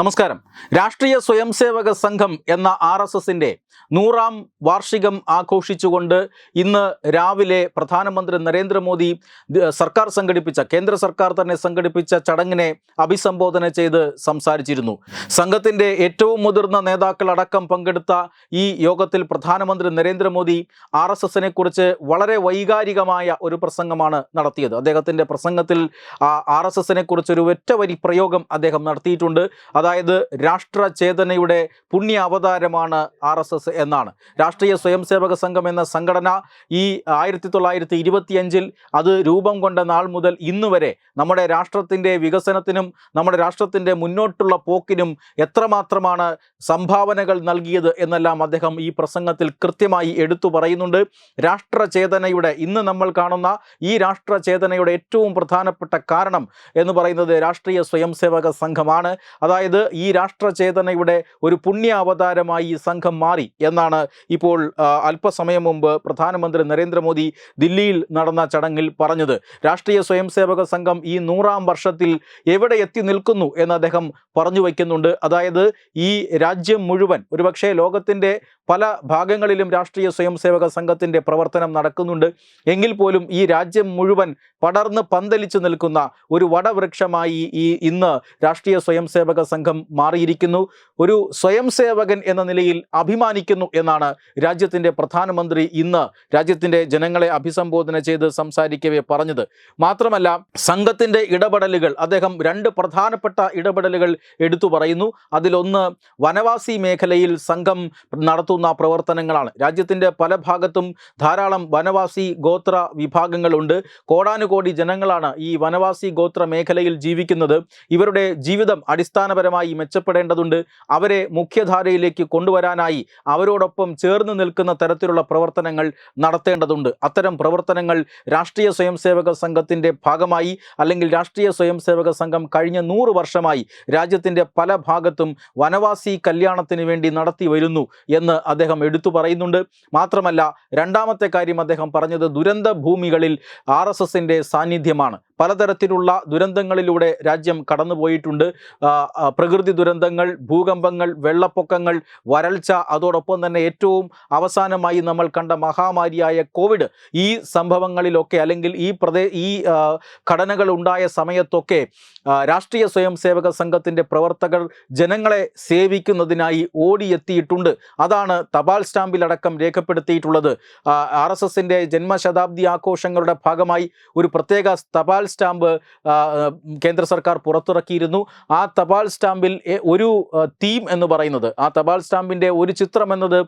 നമസ്കാരം. രാഷ്ട്രീയ സ്വയംസേവക സംഘം എന്ന ആർ എസ് എസിന്റെ നൂറാം വാർഷികം ആഘോഷിച്ചുകൊണ്ട് ഇന്ന് രാവിലെ പ്രധാനമന്ത്രി നരേന്ദ്രമോദി സർക്കാർ സംഘടിപ്പിച്ച കേന്ദ്ര സർക്കാർ തന്നെ സംഘടിപ്പിച്ച ചടങ്ങിനെ അഭിസംബോധന ചെയ്ത് സംസാരിച്ചിരുന്നു. സംഘത്തിന്റെ ഏറ്റവും മുതിർന്ന നേതാക്കളടക്കം പങ്കെടുത്ത ഈ യോഗത്തിൽ പ്രധാനമന്ത്രി നരേന്ദ്രമോദി ആർ എസ് എസിനെ കുറിച്ച് വളരെ വൈകാരികമായ ഒരു പ്രസംഗമാണ് നടത്തിയത്. അദ്ദേഹത്തിന്റെ പ്രസംഗത്തിൽ ആർ എസ് എസിനെ കുറിച്ചൊരു ഒറ്റ വരി പ്രയോഗം അദ്ദേഹം നടത്തിയിട്ടുണ്ട്. അതായത് രാഷ്ട്ര ചേതനയുടെ പുണ്യ അവതാരമാണ് ആർ എസ് എസ് എന്നാണ്. രാഷ്ട്രീയ സ്വയംസേവക സംഘം എന്ന സംഘടന ഈ ആയിരത്തി തൊള്ളായിരത്തി ഇരുപത്തിയഞ്ചിൽ അത് രൂപം കൊണ്ട നാൾ മുതൽ ഇന്ന് വരെ നമ്മുടെ രാഷ്ട്രത്തിന്റെ വികസനത്തിനും നമ്മുടെ രാഷ്ട്രത്തിന്റെ മുന്നോട്ടുള്ള പോക്കിനും എത്രമാത്രമാണ് സംഭാവനകൾ നൽകിയത് എന്നെല്ലാം അദ്ദേഹം ഈ പ്രസംഗത്തിൽ കൃത്യമായി എടുത്തു പറയുന്നുണ്ട്. രാഷ്ട്ര ചേതനയുടെ ഇന്ന് നമ്മൾ കാണുന്ന ഈ രാഷ്ട്ര ചേതനയുടെ ഏറ്റവും പ്രധാനപ്പെട്ട കാരണം എന്ന് പറയുന്നത് രാഷ്ട്രീയ സ്വയംസേവക സംഘമാണ്. അതായത് ഈ രാഷ്ട്ര ചേതനയുടെ ഒരു പുണ്യ അവതാരമായി ഈ സംഘം മാറി എന്നാണ് ഇപ്പോൾ അല്പസമയം മുമ്പ് പ്രധാനമന്ത്രി നരേന്ദ്രമോദി ദില്ലിയിൽ നടന്ന ചടങ്ങിൽ പറഞ്ഞത്. രാഷ്ട്രീയ സ്വയംസേവക സംഘം ഈ നൂറാം വർഷത്തിൽ എവിടെ എത്തി നിൽക്കുന്നു എന്ന് അദ്ദേഹം പറഞ്ഞു വയ്ക്കുന്നുണ്ട്. അതായത് ഈ രാജ്യം മുഴുവൻ ഒരുപക്ഷെ ലോകത്തിന്റെ പല ഭാഗങ്ങളിലും രാഷ്ട്രീയ സ്വയംസേവക സംഘത്തിന്റെ പ്രവർത്തനം നടക്കുന്നുണ്ട്. എങ്കിൽ പോലും ഈ രാജ്യം മുഴുവൻ പടർന്ന് പന്തലിച്ചു നിൽക്കുന്ന ഒരു വടവൃക്ഷമായി ഈ ഇന്ന് രാഷ്ട്രീയ സ്വയംസേവക സംഘം മാറിയിരിക്കുന്നു. ഒരു സ്വയംസേവകൻ എന്ന നിലയിൽ അഭിമാനിക്കുന്നു എന്നാണ് രാജ്യത്തിന്റെ പ്രധാനമന്ത്രി ഇന്ന് രാജ്യത്തിന്റെ ജനങ്ങളെ അഭിസംബോധന ചെയ്ത് സംസാരിക്കവേ പറഞ്ഞത്. മാത്രമല്ല സംഘത്തിന്റെ ഇടപെടലുകൾ അദ്ദേഹം രണ്ട് പ്രധാനപ്പെട്ട ഇടപെടലുകൾ എടുത്തു പറയുന്നു. അതിലൊന്ന് വനവാസി മേഖലയിൽ സംഘം നടത്തുന്ന. പ്രവർത്തനങ്ങളാണ്. രാജ്യത്തിന്റെ പല ഭാഗത്തും ധാരാളം വനവാസി ഗോത്ര വിഭാഗങ്ങളുണ്ട്. കോടാനുകോടി ജനങ്ങളാണ് ഈ വനവാസി ഗോത്ര മേഖലയിൽ ജീവിക്കുന്നത്. ഇവരുടെ ജീവിതം അടിസ്ഥാനപരമായി മെച്ചപ്പെടേണ്ടതുണ്ട്. അവരെ മുഖ്യധാരയിലേക്ക് കൊണ്ടുവരാനായി അവരോടൊപ്പം ചേർന്ന് നിൽക്കുന്ന തരത്തിലുള്ള പ്രവർത്തനങ്ങൾ നടത്തേണ്ടതുണ്ട്. അത്തരം പ്രവർത്തനങ്ങൾ രാഷ്ട്രീയ സ്വയംസേവക സംഘത്തിന്റെ ഭാഗമായി അല്ലെങ്കിൽ രാഷ്ട്രീയ സ്വയംസേവക സംഘം കഴിഞ്ഞ നൂറ് വർഷമായി രാജ്യത്തിന്റെ പല ഭാഗത്തും വനവാസി കല്യാണത്തിന് വേണ്ടി നടത്തി വരുന്നു എന്ന് അദ്ദേഹം എടുത്തു പറയുന്നുണ്ട്. മാത്രമല്ല രണ്ടാമത്തെ കാര്യം അദ്ദേഹം പറഞ്ഞത് ദുരന്ത ഭൂമികളിൽ ആർ സാന്നിധ്യമാണ്. പലതരത്തിലുള്ള ദുരന്തങ്ങളിലൂടെ രാജ്യം കടന്നുപോയിട്ടുണ്ട്. പ്രകൃതി ദുരന്തങ്ങൾ ഭൂകമ്പങ്ങൾ വെള്ളപ്പൊക്കങ്ങൾ വരൾച്ച അതോടൊപ്പം തന്നെ ഏറ്റവും അവസാനമായി നമ്മൾ കണ്ട മഹാമാരിയായ കോവിഡ്. ഈ സംഭവങ്ങളിലൊക്കെ അല്ലെങ്കിൽ ഈ പ്രദേ ഈ ഘടനകൾ ഉണ്ടായ സമയത്തൊക്കെ രാഷ്ട്രീയ സ്വയം സേവക സംഘത്തിന്റെ പ്രവർത്തകർ ജനങ്ങളെ സേവിക്കുന്നതിനായി ഓടിയെത്തിയിട്ടുണ്ട്. അതാണ് തപാൽ സ്റ്റാമ്പിലടക്കം രേഖപ്പെടുത്തിയിട്ടുള്ളത്. ആർ എസ് എസിന്റെ ജന്മശതാബ്ദി ആഘോഷങ്ങളുടെ ഭാഗമായി ഒരു പ്രത്യേക തപാൽ സ്റ്റാമ്പ് കേന്ദ്ര സർക്കാർ പുറത്തിറക്കിയിരുന്നു. ആ തപാൽ സ്റ്റാമ്പിൽ ഒരു തീം എന്ന് പറയുന്നത് ആ തപാൽ സ്റ്റാമ്പിന്റെ ഒരു ചിത്രം എന്നത്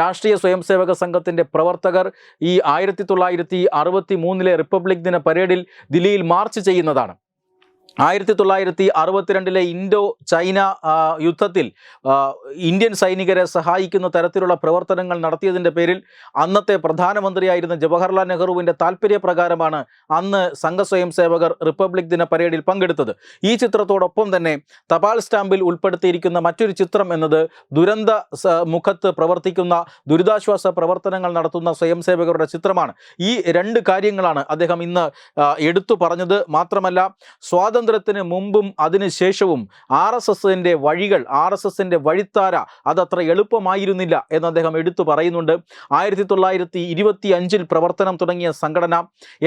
രാഷ്ട്രീയ സ്വയംസേവക സംഘത്തിന്റെ പ്രവർത്തകർ ഈ ആയിരത്തി തൊള്ളായിരത്തി അറുപത്തി മൂന്നിലെ റിപ്പബ്ലിക് ദിന പരേഡിൽ ദില്ലിയിൽ മാർച്ച് ചെയ്യുന്നതാണ്. ആയിരത്തി തൊള്ളായിരത്തി അറുപത്തിരണ്ടിലെ ഇൻഡോ ചൈന യുദ്ധത്തിൽ ഇന്ത്യൻ സൈനികരെ സഹായിക്കുന്ന തരത്തിലുള്ള പ്രവർത്തനങ്ങൾ നടത്തിയതിന്റെ പേരിൽ അന്നത്തെ പ്രധാനമന്ത്രിയായിരുന്ന ജവഹർലാൽ നെഹ്റുവിന്റെ താല്പര്യപ്രകാരമാണ് അന്ന് സംഘസ്വയം സേവകർ റിപ്പബ്ലിക് ദിന പരേഡിൽ പങ്കെടുത്തത്. ഈ ചിത്രത്തോടൊപ്പം തന്നെ തപാൽ സ്റ്റാമ്പിൽ ഉൾപ്പെടുത്തിയിരിക്കുന്ന മറ്റൊരു ചിത്രം എന്നത് ദുരന്ത മുഖത്ത് പ്രവർത്തിക്കുന്ന ദുരിതാശ്വാസ പ്രവർത്തനങ്ങൾ നടത്തുന്ന സ്വയം സേവകരുടെ ചിത്രമാണ്. ഈ രണ്ട് കാര്യങ്ങളാണ് അദ്ദേഹം ഇന്ന് എടുത്തു പറഞ്ഞത്. മാത്രമല്ല സ്വാതന്ത്ര്യത്തിന് മുമ്പും അതിനുശേഷവും ആർ എസ് എസിന്റെ വഴികൾ ആർ എസ് എസിന്റെ വഴിത്താര അതത്ര എളുപ്പമായിരുന്നില്ല എന്ന് അദ്ദേഹം എടുത്തു പറയുന്നുണ്ട്. ആയിരത്തി തൊള്ളായിരത്തി ഇരുപത്തി അഞ്ചിൽ പ്രവർത്തനം തുടങ്ങിയ സംഘടന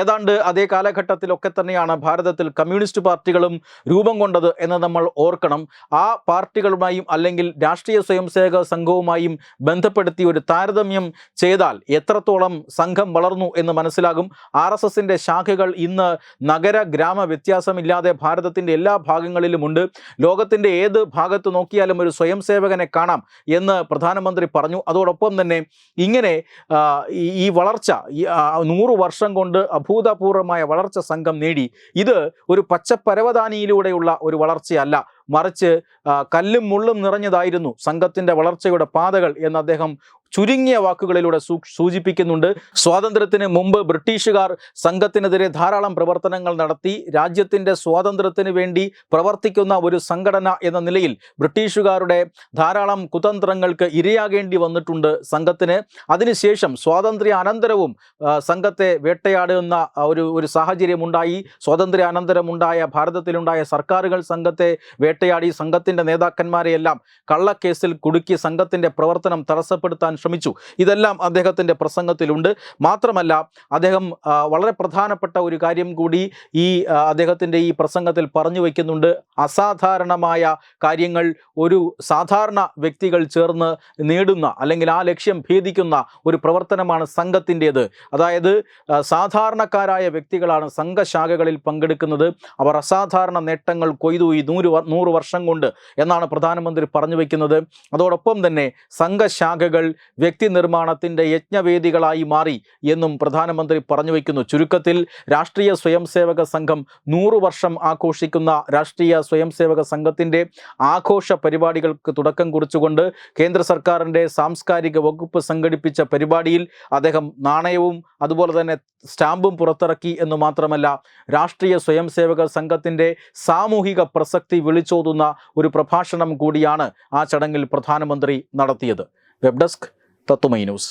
ഏതാണ്ട് അതേ കാലഘട്ടത്തിലൊക്കെ തന്നെയാണ് ഭാരതത്തിൽ കമ്മ്യൂണിസ്റ്റ് പാർട്ടികളും രൂപം കൊണ്ടത് എന്ന് നമ്മൾ ഓർക്കണം. ആ പാർട്ടികളുമായും അല്ലെങ്കിൽ രാഷ്ട്രീയ സ്വയംസേവക സംഘവുമായും ബന്ധപ്പെടുത്തി ഒരു താരതമ്യം ചെയ്താൽ എത്രത്തോളം സംഘം വളർന്നു എന്ന് മനസ്സിലാകും. ആർ എസ് എസിന്റെ ശാഖകൾ ഇന്ന് നഗര ഗ്രാമ വ്യത്യാസമില്ലാതെ ഭാരതത്തിന്റെ എല്ലാ ഭാഗങ്ങളിലുമുണ്ട് ലോകത്തിന്റെ ഏത് ഭാഗത്ത് നോക്കിയാലും ഒരു സ്വയം സേവകനെ കാണാം എന്ന് പ്രധാനമന്ത്രി പറഞ്ഞു. അതോടൊപ്പം തന്നെ ഇങ്ങനെ ഈ- വളർച്ച നൂറ് വർഷം കൊണ്ട് അഭൂതപൂർവമായ വളർച്ച സംഘം നേടി. ഇത് ഒരു പച്ചപ്പരവതാനിയിലൂടെയുള്ള ഒരു വളർച്ചയല്ല. മറിച്ച് കല്ലും മുള്ളും നിറഞ്ഞതായിരുന്നു സംഘത്തിന്റെ വളർച്ചയുടെ പാതകൾ എന്ന് അദ്ദേഹം ചുരുങ്ങിയ വാക്കുകളിലൂടെ സൂചിപ്പിക്കുന്നുണ്ട്. സ്വാതന്ത്ര്യത്തിന് മുമ്പ് ബ്രിട്ടീഷുകാർ സംഘത്തിനെതിരെ ധാരാളം പ്രവർത്തനങ്ങൾ നടത്തി രാജ്യത്തിന്റെ സ്വാതന്ത്ര്യത്തിന് വേണ്ടി പ്രവർത്തിക്കുന്ന ഒരു സംഘടന എന്ന നിലയിൽ ബ്രിട്ടീഷുകാരുടെ ധാരാളം കുതന്ത്രങ്ങൾക്ക് ഇരയാകേണ്ടി വന്നിട്ടുണ്ട് സംഘത്തിന്. അതിനുശേഷം സ്വാതന്ത്ര്യ അനന്തരവും സംഘത്തെ വേട്ടയാടുന്ന ഒരു ഒരു സാഹചര്യമുണ്ടായി. സ്വാതന്ത്ര്യ അനന്തരമുണ്ടായ ഭാരതത്തിലുണ്ടായ സർക്കാരുകൾ സംഘത്തെ വേട്ടയാടി സംഘത്തിന്റെ നേതാക്കന്മാരെയെല്ലാം കള്ളക്കേസിൽ കുടുക്കി സംഘത്തിന്റെ പ്രവർത്തനം തടസ്സപ്പെടുത്താൻ ശ്രമിച്ചു. ഇതെല്ലാം അദ്ദേഹത്തിന്റെ പ്രസംഗത്തിലുണ്ട്. മാത്രമല്ല അദ്ദേഹം വളരെ പ്രധാനപ്പെട്ട ഒരു കാര്യം കൂടി ഈ അദ്ദേഹത്തിന്റെ ഈ പ്രസംഗത്തിൽ പറഞ്ഞു വയ്ക്കുന്നുണ്ട് അസാധാരണമായ കാര്യങ്ങൾ ഒരു സാധാരണ വ്യക്തികൾ ചേർന്ന് നേടുന്ന അല്ലെങ്കിൽ ആ ലക്ഷ്യം ഭേദിക്കുന്ന ഒരു പ്രവർത്തനമാണ് സംഘത്തിന്റേത്. അതായത് സാധാരണക്കാരായ വ്യക്തികളാണ് സംഘശാഖകളിൽ പങ്കെടുക്കുന്നത്. അവർ അസാധാരണ നേട്ടങ്ങൾ കൊയ്തു ഈ നൂറ് നൂറ് വർഷം കൊണ്ട് എന്നാണ് പ്രധാനമന്ത്രി പറഞ്ഞു വയ്ക്കുന്നത് അതോടൊപ്പം തന്നെ സംഘശാഖകൾ വ്യക്തി നിർമ്മാണത്തിന്റെ യജ്ഞവേദികളായി മാറി എന്നും പ്രധാനമന്ത്രി പറഞ്ഞു വയ്ക്കുന്നു ചുരുക്കത്തിൽ രാഷ്ട്രീയ സ്വയംസേവക സംഘം നൂറ് വർഷം ആഘോഷിക്കുന്ന രാഷ്ട്രീയ സ്വയംസേവക സംഘത്തിന്റെ ആഘോഷ പരിപാടികൾക്ക് തുടക്കം കുറിച്ചുകൊണ്ട് കേന്ദ്ര സർക്കാരിന്റെ സാംസ്കാരിക വകുപ്പ് സംഘടിപ്പിച്ച പരിപാടിയിൽ അദ്ദേഹം നാണയവും അതുപോലെ തന്നെ സ്റ്റാമ്പും പുറത്തിറക്കി എന്ന് മാത്രമല്ല രാഷ്ട്രീയ സ്വയം സേവക സംഘത്തിന്റെ സാമൂഹിക പ്രസക്തി വിളിച്ചോതുന്ന ഒരു പ്രഭാഷണം കൂടിയാണ് ആ ചടങ്ങിൽ പ്രധാനമന്ത്രി നടത്തിയത്. വെബ് ഡെസ്ക് തത്തുമൈ ന്യൂസ്.